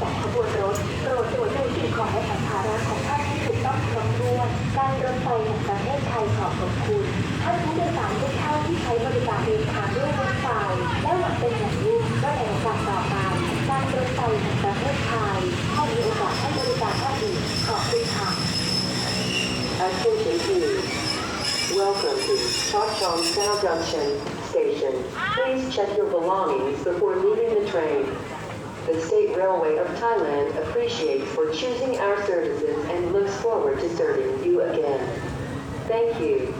ของขบวนรถโปรดตรวจดูสิ่งของและสัมภาระของท่านที่ถูกต้องครบถ้วนการรถไฟแห่งประเทศไทยขอบคุณท่านผู้โดยสารทุกท่านที่ใช้บริการเดินทางด้วยรถไฟและหวังเป็นอย่างยิ่งว่าในโอกาสต่อไปการรถไฟแห่งประเทศไทยให้มีโอกาสให้บริการท่านอีกขอบคุณค่ะ Attention please. Welcome to Chong Sao Junction Station. Please check your belongings before leaving the train. The State Railway of Thailand appreciates for choosing our services and looks forward to serving you again. Thank you.